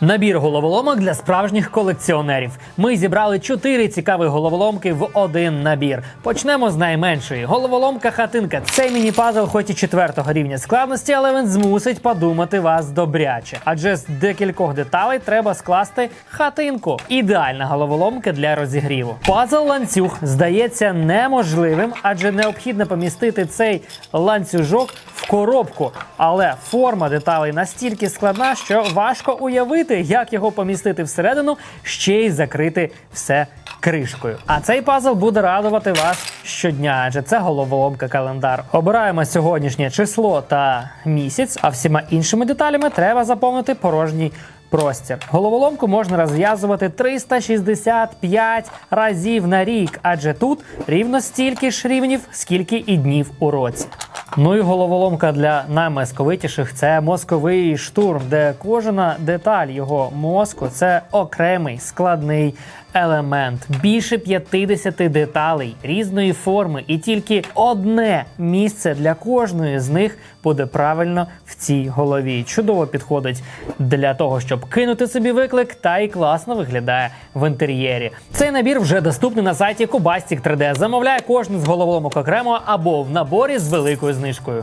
Набір головоломок для справжніх колекціонерів. Ми зібрали чотири цікаві головоломки в один набір. Почнемо з найменшої. Головоломка хатинка. Цей міні-пазл, хоч і четвертого рівня складності, але він змусить подумати вас добряче. Адже з декількох деталей треба скласти хатинку. Ідеальна головоломка для розігріву. Пазл ланцюг здається неможливим, адже необхідно помістити цей ланцюжок в коробку. Але форма деталей настільки складна, що важко уявити, як його помістити всередину, ще й закрити все кришкою. А цей пазл буде радувати вас щодня, адже це головоломка календар. Обираємо сьогоднішнє число та місяць, а всіма іншими деталями треба заповнити порожній. Простір головоломку можна розв'язувати 365 разів на рік, адже тут рівно стільки ж рівнів, скільки і днів у році. Ну і головоломка для наймосковитіших це мозковий штурм, де кожна деталь його мозку це окремий складний елемент. Більше 50 деталей різної форми, і тільки одне місце для кожної з них буде правильно в цій голові. Чудово підходить для того, щоб кинути собі виклик, та й класно виглядає в інтер'єрі. Цей набір вже доступний на сайті Cubastic 3D. Замовляє кожну з головоломок окремо або в наборі з великою знижкою.